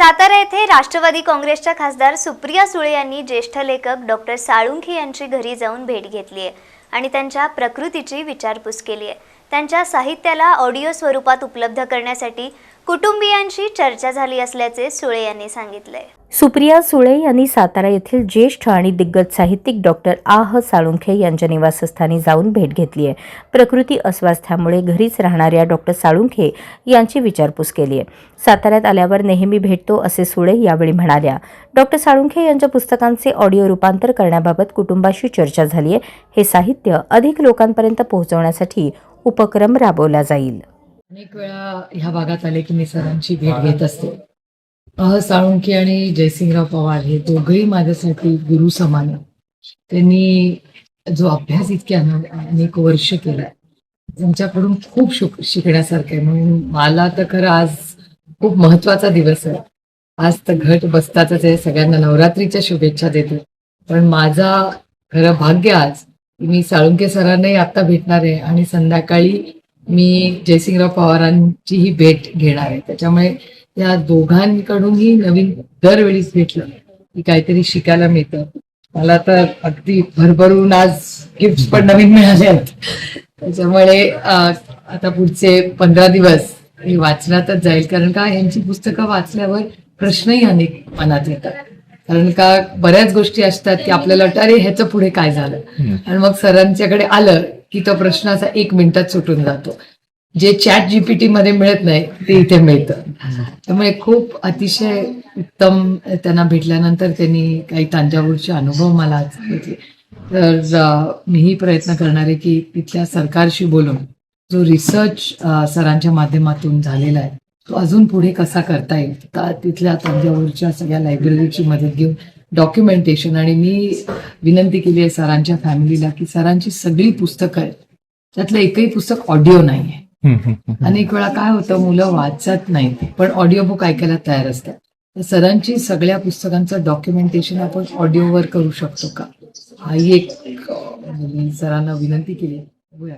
सातारा येथे राष्ट्रवादी काँग्रेसच्या खासदार सुप्रिया सुळे यांनी ज्येष्ठ लेखक डॉक्टर साळुंखे यांची घरी जाऊन भेट घेतली आहे आणि त्यांच्या प्रकृतीची विचारपूस केली आहे. त्यांच्या साहित्याला ऑडिओ स्वरूपात उपलब्ध करण्यासाठी कुटुंबियांशी चर्चा झाली असल्याचे सुळे यांनी सांगितले सुप्रिया सुळे यांनी सातारा येथील ज्येष्ठ आणि दिग्गज साहित्यिक डॉक्टर आह साळुंखे यांच्या निवासस्थानी जाऊन भेट घेतली आहे. प्रकृती अस्वास्थ्यामुळे घरीच राहणाऱ्या डॉक्टर साळुंखे यांची विचारपूस केली आहे. साताऱ्यात आल्यावर नेहमी भेटतो असे सुळे यावेळी म्हणाल्या डॉक्टर साळुंखे यांच्या पुस्तकांचे ऑडिओ रूपांतर करण्याबाबत कुटुंबाशी चर्चा झाली आहे. हे साहित्य अधिक लोकांपर्यंत पोहोचवण्यासाठी उपक्रम राबवला जाईल. अनेक वेळा ह्या भागात आले की मी सरांची भेट घेत असते. अह आणि जयसिंगराव पवार हे दोघंही माझ्यासाठी गुरु समान. त्यांनी जो अभ्यास इतक्या अनेक वर्ष केलाय त्यांच्याकडून खूप शुक शिकण्यासारखं आहे. म्हणून मला तर खरं आज खूप महत्त्वाचा दिवस आहे. आज तर घट बसतातच आहे. सगळ्यांना नवरात्रीच्या शुभेच्छा देते. पण माझा खरं भाग्य आज मी साळुंके सरांनाही आता भेटणार आहे आणि संध्याकाळी मी जयसिंगराव पवारांचीही भेट घेणार आहे. त्याच्यामुळे या दोघांकडूनही नवीन दरवेळीच भेटलं. की काहीतरी शिकायला मिळतं. मला तर अगदी भरभरून आज गिफ्ट पण नवीन मिळाले आहेत. त्याच्यामुळे आता पुढचे पंधरा दिवस हे वाचनातच जाईल. कारण का यांची पुस्तकं वाचल्यावर प्रश्नही अनेक मनात येतात. कारण का बऱ्याच गोष्टी असतात की आपल्याला वाटतं अरे ह्याचं पुढे काय झालं? आणि मग सरांच्याकडे आलं की तो प्रश्न असा एक मिनिटात सुटून जातो. जे चॅट जीपीटी मध्ये मिळत नाही ते इथे मिळतं. त्यामुळे खूप अतिशय उत्तम त्यांना भेटल्यानंतर त्यांनी काही तांजावूरचे अनुभव मला सांगितले तर मीही प्रयत्न करणार आहे की तिथल्या सरकारशी बोलून जो रिसर्च सरांच्या माध्यमातून झालेला आहे तो अजून पुढे कसा करता येईल ता- तिथल्या तंजावरच्या सगळ्या लायब्ररीची मदत घेऊन डॉक्युमेंटेशन आणि मी विनंती केली आहे सरांच्या फॅमिलीला की सरांची सगळी पुस्तकं आहेत त्यातलं एकही पुस्तक ऑडिओ नाही आहे अनेक वेळा काय होतं मुलं वाचत नाहीत पण ऑडिओ बुक ऐकायला तयार असतात. तर सरांची सगळ्या पुस्तकांचं डॉक्युमेंटेशन आपण ऑडिओवर करू शकतो का? ही एक सरांना विनंती केली. बघूया